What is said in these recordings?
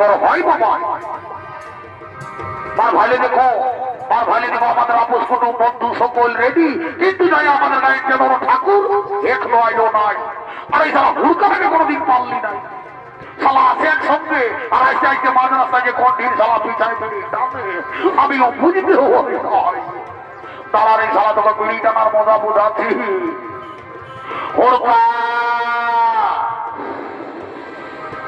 ঘর হয় বাবা। মার ভাইলে দেখো মার ভাইলে দেখো, আমাদের আপোষ কুটুম বন্ধু সকল রেডি। কিন্তু যাই আমাদের গায়ে কে বড় ঠাকুর দেখল আইলো নাই। আর এই সারা হুড়কাটাকে কোনোদিন পারলি নাই। শালা আছে একসঙ্গে, আর নয় তারার এই শালা তোকে বিড়ি টানার মজা বোঝাচ্ছি। হুড়কা!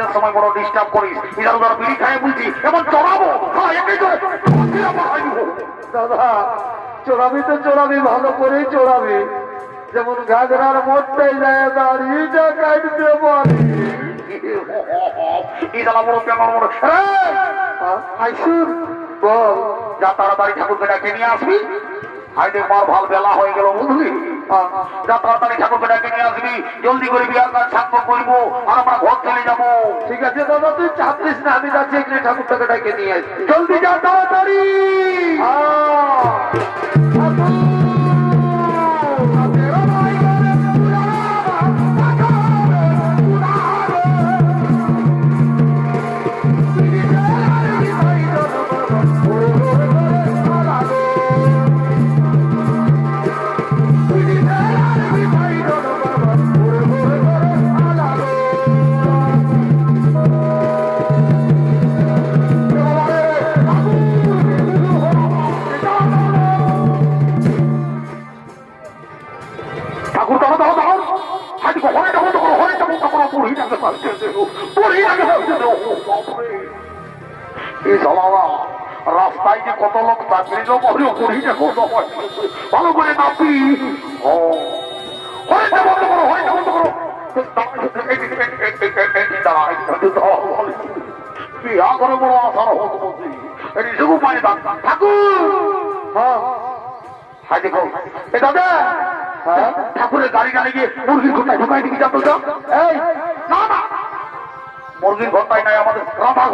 কাজের সময় বড় ডিস্টার্ব করিস। ইধার উধার বিড়ি খাই বলছি এমন চড়াবো। দাদা চোরাবি তো চোরাবি ভালো করেই চোরাবি যেমন ঘাগরার মধ্যে যায় দাঁড়িয়ে কাটতে পারি ইদালা বড় কেমন বড় আইসুন বল। যা তাড়াতাড়ি ঠাকুরকে ডাকে নিয়ে আসবি। হাইডে মার ভালো বেলা হয়ে গেল বুঝলি? যা তাড়াতাড়ি ঠাকুরকে ডাকে নিয়ে আসবি। জলদি করে বিয়ার কাজ সাক্ষ্য করব আর আমরা ঘর চলে যাব। ঠিক আছে দাদা তুই চাপ দিস না আমি যাচ্ছি এখানে ঠাকুরটাকে ডাকে নিয়ে আসছি জলদি যা তাড়াতাড়ি! ঠাকুর কত লোক চাকরি লোক পুরী যাব ভালো করে নাপি। করো যাব করো। হ্যাঁ। হ্যাঁ। ঠাকুরের গাড়ি গাড়ি গিয়ে মুরগির ঘন্টায় ঢুকাই দিকে যাতো এই। না না। মুরগির ঘন্টায় নাই আমাদের রাধা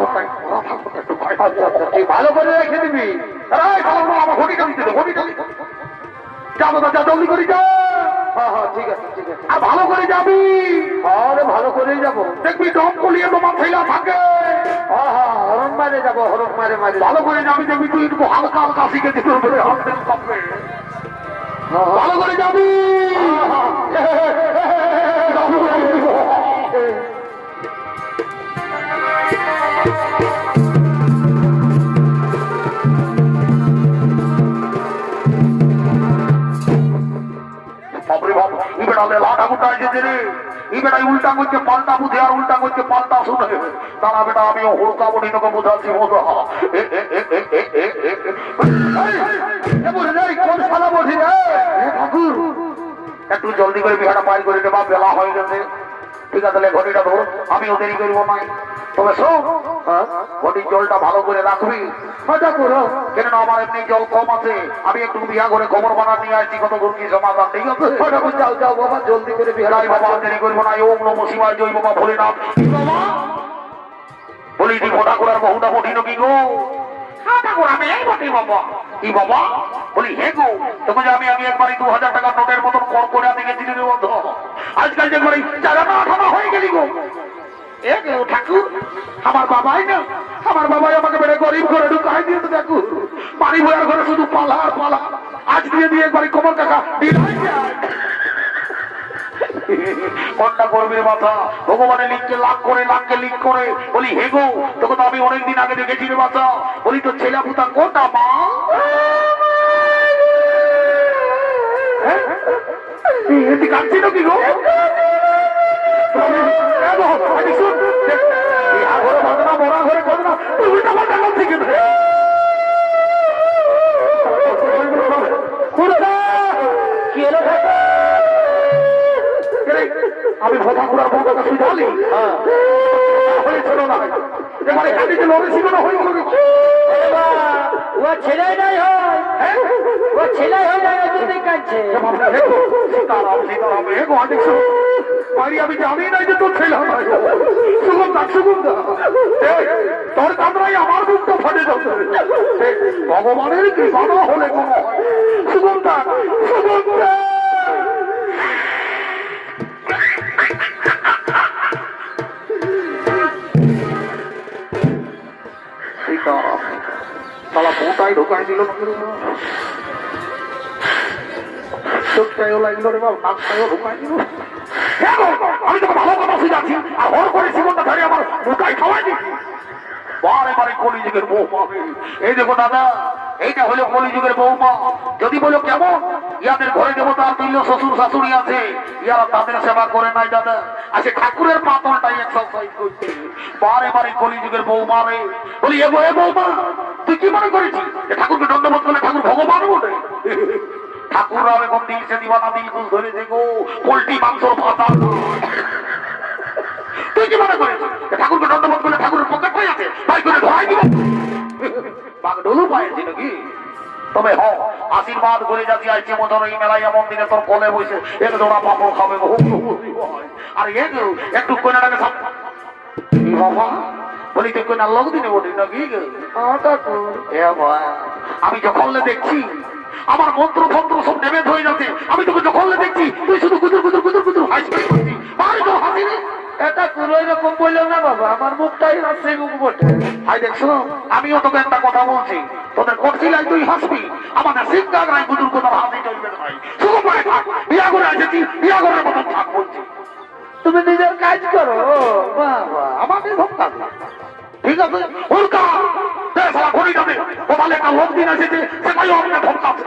তুই ভালো করে রেখে দিবি। আমার ঘটিটা দিতে দে ঘটিটা দিতে দে। যা জলদি করে যা। হ্যাঁ হ্যাঁ ঠিক আছে ঠিক আছে। আর ভালো করে যাবি। আরে ভালো করেই যাব। দেখবি দম কলিয়ে তোমার ছেলে থাকে। হ্যাঁ হ্যাঁ হরণ মারে যাব হরণ মারে মারে। ভালো করে যাবি দেখবি তুই একটু হালকা হালকা শিখে দিতে ভালো করে যাবি। একটু জলদি করে বিহাটা পাইল করে দেবা বেলা হয়ে গেছে। ঠিক আছে ঘটিটা ধর। আমিও দেরি করব নাই তবে শোন হ্যাঁ জলটা ভালো করে রাখবি। মজা করো কেন আমার এমনি জল কম আছে। আমি একটু বিয়া করে খবর বানা নিয়ে আসছি কত দূর কি সমাধান ঠিক আছে? ওটা যাও যাও বাবা জলদি করে বিহার বাবা দেরি করব না ওম নম শিবায় জয় বাবা ভোলেনাথ। বলি দি ফোটা করার বহুটা কঠিন কি গো? আমি এই বটি বাবা। কি বাবা? বলি হে গো তবে আমি আমি একবারই দু হাজার টাকার নোটের মতন কর করে আমি গেছি আজকাল যে করে চারাটা আঠানা হয়ে গেলি গো। এ গো ঠাকুর আমার বাবাই না আমার বাবাই আমাকে বেড়ে গরিব ঘরে ঢুকাই দিয়েছে ঠাকুর বাড়ি বয়ার ঘরে শুধু পালা আর পালা আজ দিয়ে দিয়ে একবারই কমল কাকা ঢিলাই যায় কন্যা করবে মাথা ভগবানের লিখকে লাভ করে লাখকে লিখ করে বলি হে গো তোকে তো আমি অনেকদিন আগে দেখেছি রে মাথা বলি তো ছেলে পুতা কোনটা মা হ্যাঁ? গো আরে শোন, ইহা ঘরে বাঁধে না, মরা ঘরে বাঁধে না, তুই উল্টা পাল্টা করছিস কেন রে? খুড়া! কি হলো ঠাকুর? এরে, আমি ভোটা কুড়ার বউটাকে সুঝালি হয়েছে এবারে কাটিতে লড়ে শিখানো হয়ে গেল ও ছেলে নাই হয় ও ছেলে হয় না যদি কাঁদছে সীতারাম সীতারাম হে গো দেখছ বাড়ি আমি জানি না যে তোর ছেলে সুগন্ধা সুগন্ধা তোর কামরাই আমার মুখটা ফাটে এই, ভগবানের কৃপা না হলে কোনো। সুগন্ধা সুগন্ধা তালা পোটাই ঢোকাই দিল চোখটাইও লাগল রে বাবা নাকটাইও দিল। হ্যাঁ আমি ভালো কথা আর হর করে জীবনটা ধরে আমার মুখাই খাওয়াই দিচ্ছি। বারে বারে কলিযুগের এই দেখো দাদা, এইটা হলো কলিযুগের যদি বলো কেমন, ইয়াদের ঘরে শ্বশুর শাশুড়ি আছে, ইয়ারা তাদের সেবা করে নাই দাদা। আজকে ঠাকুরের পাতলটাই এক্সারসাইজ করছে। বারে বারে কলিযুগের বৌমা রে। বলি এ বৌমা তুই কি মনে করেছিস ঠাকুরকে দণ্ডবোধ করলে ঠাকুর ভগবান ওঠে ঠাকুর দিবানা দিল কুল ধরেছে গো পোল্ট্রি মাংসর ভাতা তুই কি মনে করিস? ঠাকুরকে দণ্ডবোধ করলে ঠাকুরের পকেট পাই আছে? তাই করে ধরাই দিব। বাগডলু পাইছি নাকি তবে হ আশীর্বাদ করে যাচ্ছি আইছে মতন এই মেলায় এমন দিনে তোর কোলে বসে এক জোড়া পাপড় খাবে আর এক একটু কোনাটাকে এই বাবা? বলি তুই কোনা লোক দিনে বলি নাকি আমি যখন দেখছি আমার মন্ত্র ফন্ত্র সব নেমে হয়ে যাচ্ছে। আমি তোকে যখন দেখছি তুই শুধু কুদুর কুদুর কুদুর কুদুর হাসি করছি বাড়ি তো হাসি রে এটা কুলো এরকম বলল না বাবা আমার মুখটাই হাসছে বটে। ভাই দেখছ? আমিও তোকে একটা কথা বলছি। তোদের করছিলাই তুই হাসবি। আমাদের সিংগাগ নাই কুদুর কোথাও হাসি চলবে না ভাই। শুধু করে থাক। বিয়া করে এসেছি বিয়া করার মতন থাক বলছি। তুমি নিজের কাজ করো বাবা আমাকে দিস। ঠিক আছে উল্কা কোথালে একটা লোক দিন এসেছে সেটাই আমাকে ধমকাচ্ছে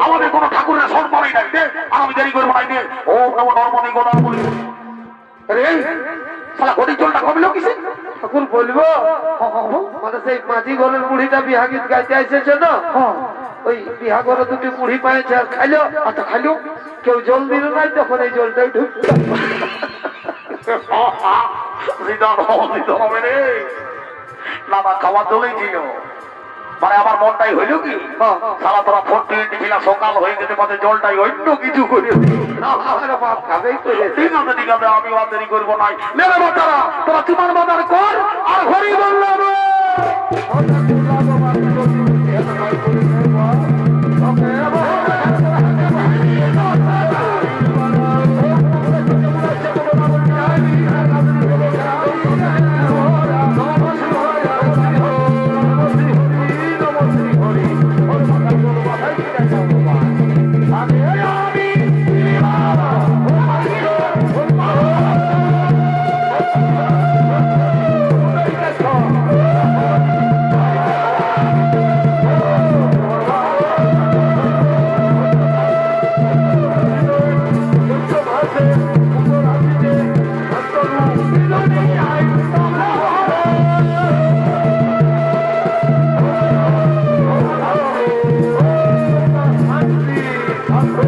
আমাদের কোনো ঠাকুরের সম্মানই নাই দে আর আমি দেরি করব নাই ও নব নর্মদি গোদাম বলি রে সালা ঘড়ি চলটা কমলো কিসে ঠাকুর বলব মানে সেই মাঝি ঘরের মুড়িটা বিহা গীত গাইতে এসেছে না ওই আর খাইলো আচ্ছা খাইলো কেউ জল দিল নাই তখন এই জলটাই ঢুকলো হৃদয় দিতে হবে রে না না খাওয়া চলে ছিল মানে আমার মনটাই হইল কি সারা তোরা ফোর টোয়েন্টি ছিল সকাল হয়ে গেছে মানে জলটাই অন্য কিছু করে ঠিক আছে ঠিক আছে আমি দেরি করব নাই নেবে বাচ্চারা তোরা তোমার বাজার কর আর হরি বললাম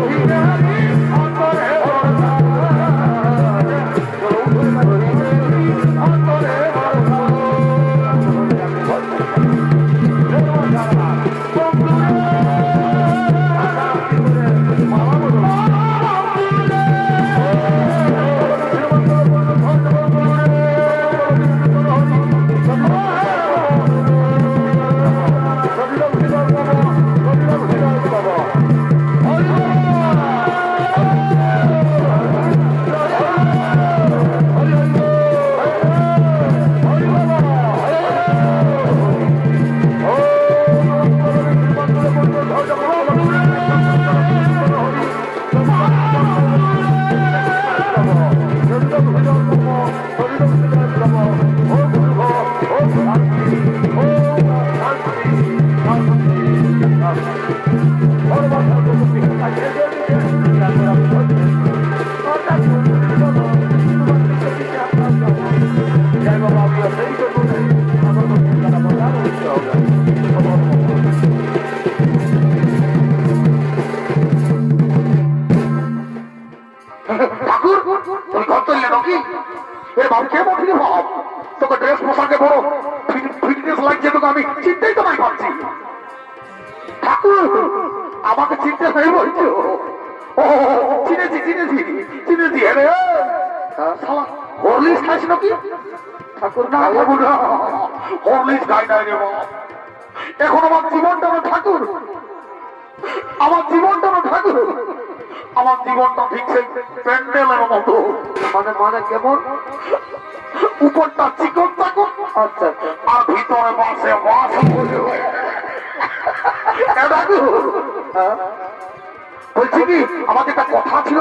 We love you. বাচ্চা নাকি এ ভাবছে বকরি ভাব তোকে ড্রেস পোশাকে বড় ফিটনেস লাগছে তোকে আমি চিন্তাই তোমায় পাচ্ছি ঠাকুর আমাকে চিনতে হয়ে বলছো ও চিনেছি চিনেছি চিনেছি হ্যাঁ হরলিস খাইছি নাকি ঠাকুর না বাবু না হরলিক্স খাই না রে এখন আমার জীবনটা আমার ঠাকুর আমার জীবনটা আমার ঠাকুর আমার জীবনটা ঠিক সেই প্যান্ডেলের মতো। মানে মানে কেমন? উপরটা চিকন চাকন। আচ্ছা আচ্ছা। আর ভিতরে বাস এ ঠাকুর হ্যাঁ? বলছি কি একটা কথা ছিল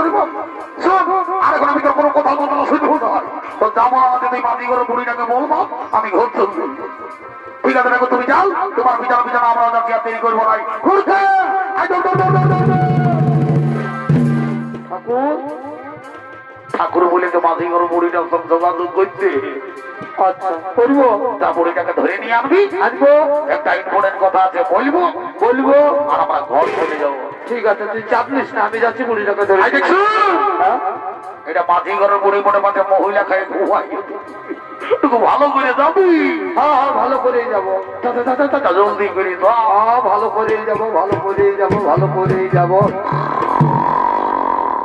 আমি কোনো কথা বলব না না। তো যাব করে বুড়িটাকে বলব আমি ঘর ঠিক আছে দেখো তুমি যাও, তোমার বিচার বিচার আমরা দেরি করব নাই। ঘুরতে! ঠাকুর বলে তো মাঝি করে বুড়িটা সব যোগাযোগ করতে। আচ্ছা করব। তা বুড়িটাকে ধরে নিয়ে আনবি আসব। একটা ইম্পর্টেন্ট কথা আছে বলব। বলব। আর আমরা ঘর চলে যাব। ঠিক আছে তুই চাপ নিস না আমি যাচ্ছি বুড়িটাকে ধরে আই দেখছ? এটা মাঝি ঘরের বুড়ি মাঝে মহিলা খায় ঘুমাই ভালো করে যাবি? হ্যাঁ হ্যাঁ ভালো করেই যাব। জলদি করে ভালো করেই যাব ভালো করেই যাব ভালো করেই যাব।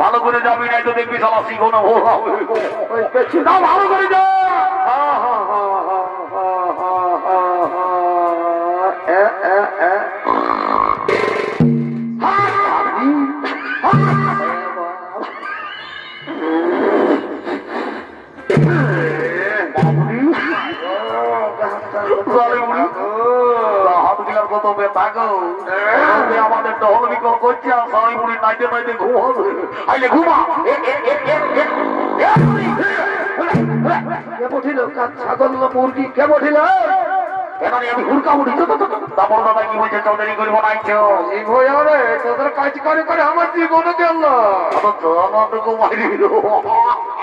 ভালো করে যাবি না তো দেখবি সালা শিখো না না ভালো করে যা হ্যাঁ হ্যাঁ হ্যাঁ হ্যাঁ হ্যাঁ হ্যাঁ গো। তুমি আমাদের টহল বিকল করছে আর সারি বুড়ি নাইতে নাইতে। আইলে ঘুমা। কে বঠিল কাজ ছাগল মুরগি কে আমি হুড়কা উঠি। তারপর করব এই কাজ করে আমার জীবনে গেল অত জনটুকু মারি দিল।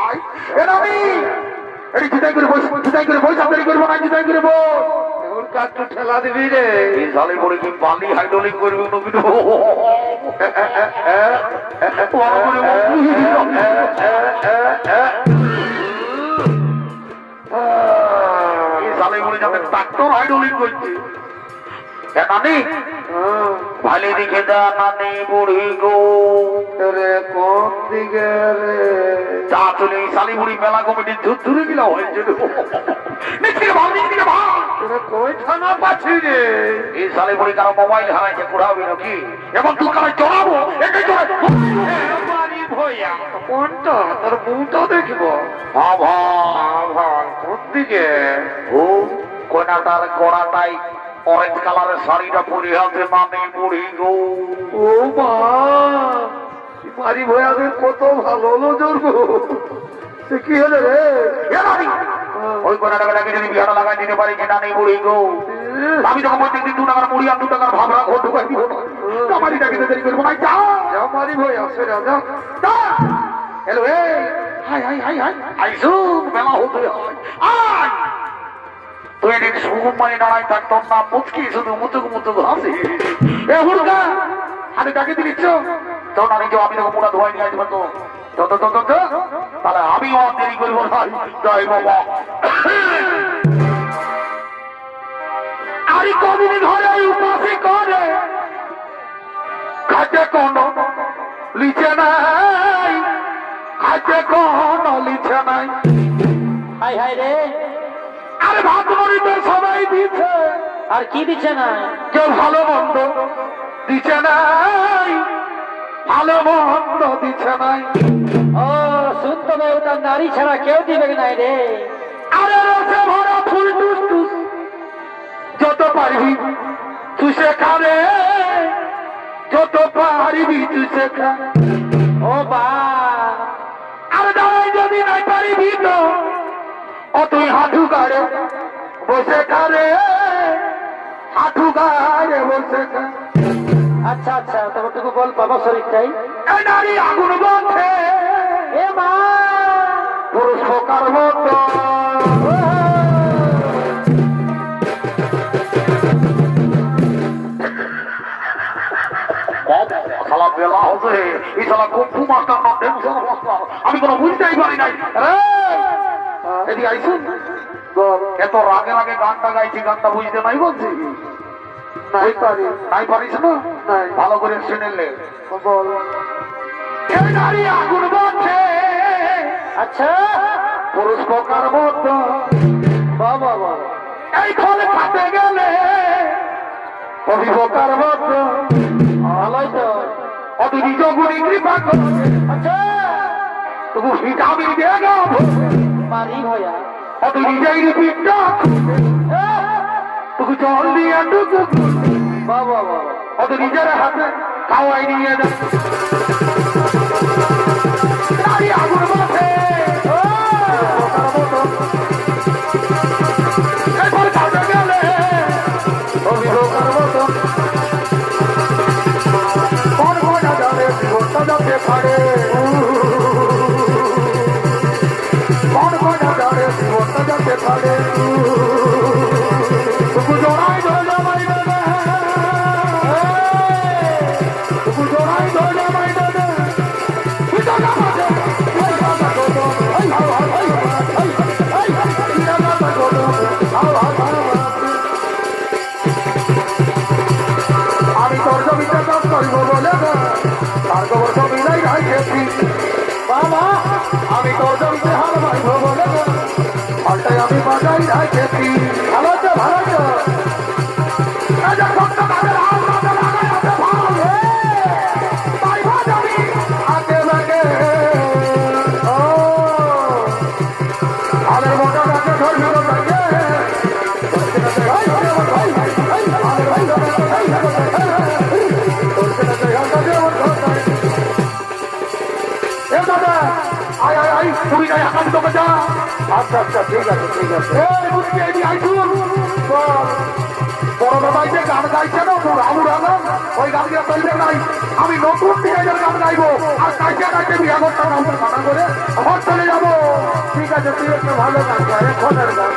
আই, এ নানি। এটি করে বস জুতাই করে করব না জুতাই ওর কাজ ঠেলা দিবি রে এই জালে পড়ে তুই বালি হাইড্রোলিক করবি নবীন এই জালে পড়ে যাবে ট্রাক্টর হাইড্রোলিক করছে এ নানি ভালো দিকে যা বুড়ি গো। রে কোন দিকে রে? চা চলে এই শালি বুড়ি মেলা কমিটির ধুর ধরে গেলা হয়েছে নিচে ভাব নিচে ভাব তোরা কই থানা পাচ্ছি রে? এই শালি বুড়ি কারও মোবাইল হারাইছে কুড়াবি নাকি? এবং তুই কারও চড়াবো বাড়ি কোনটা? তোর মুখটা দেখব। হ্যাঁ ভাই ভাই কোন দিকে? ও কোনাটার গোড়াটাই অরেঞ্জ কালারের শাড়িটা পরে আছে মানে বুড়ি গো। ও মা বাড়ি ভয়াদের কত ভালো নজর গো। সে কি হলো রে? নানি, ওই যদি বিহাটা লাগাই দিতে পারি কিনা নেই বুড়ি গো। আমি দু টাকার মুড়ি আর দু টাকার ভাবরা ঘর ঢুকাই দিব কামারিটাকে তো দেরি করব না যা! যা বাড়ি ভয়া যা যা! হ্যালো এ হাই হাই হাই হাই। আইসুন মেলা হতে হয়। আয়! এদিন সুগম মানে দাঁড়াই না মুচকি, শুধু মুচুক মুচুক হাসি। এ হুড়কা হাতে ডাকে দিচ্ছ তো না নিজে আমি তোকে পুরা ধোয়াই নিয়ে আসব তো তো তো তো তো তো, তাহলে আমি আর দেরি করব না। জয় বাবা। আরে কদিন ধরে উপাসে করে। খাতে কোন লিচে নাই? খাতে কোন লিচে নাই? হাই হাই রে। আরে ভাত মরি তো সবাই দিচ্ছে আর কি দিচ্ছে না? কেউ ভালো মন্দ দিচ্ছে নাই। ভালো মন্দ দিচ্ছে নাই। ও শুনতো না ওটা নারী ছাড়া কেউ দিবে নাই রে? আরে রসে ভরা ফুল টুস টুস। যত পারবি চুষে খারে যত পারবি চুষে খা ও বা আর দাঁড়াই যদি নাই পারিবি তো। ও তুই হাঁটু কারে বসে খারে হয়েছে আচ্ছা আচ্ছা তবে টুকু বল বাবা শরীরটাই নারী আগুন বলছে এ মা। পুরুষ পোকার মতো। বেলা হচ্ছে এই মাস্টার আমি কোনো বুঝতেই পারি নাই। এদিকে এত রাগে রাগে গানটা গাইছি গানটা বুঝতে নাই বলছি? নাই। পারি? পারিস না? ভালো করে শুনে নে। বল। এই নারী আগুন বলছে আচ্ছা। পুরুষ পোকার মতো। বাবা বাবা। এই খলে খাতে গেলে অভিভোকার মতো। ভালোই তো। অতি নিজ গুণী কৃপা করে। আচ্ছা। তবু ভিটামিন দেগ পারি হইয়া। তবু জল দিয়ে বাবা বাবা অত নিজের হাতে খাওয়াই নিয়ে যাচ্ছে আগুন বসে তুমি যাই আচ্ছা আচ্ছা ঠিক আছে ঠিক আছে। বল। বড় দাদাই যে গান গাইছে না ওর রামু না ওই গান দিয়ে চলবে নাই। আমি নতুন ডিজাইনের গান গাইবো। আর কাইকে কাইকে বিয়া করতাম আমাদের মানা করে। ঘর চলে যাব। ঠিক আছে, তুই একটা ভালো গান গায় ফোনের গান।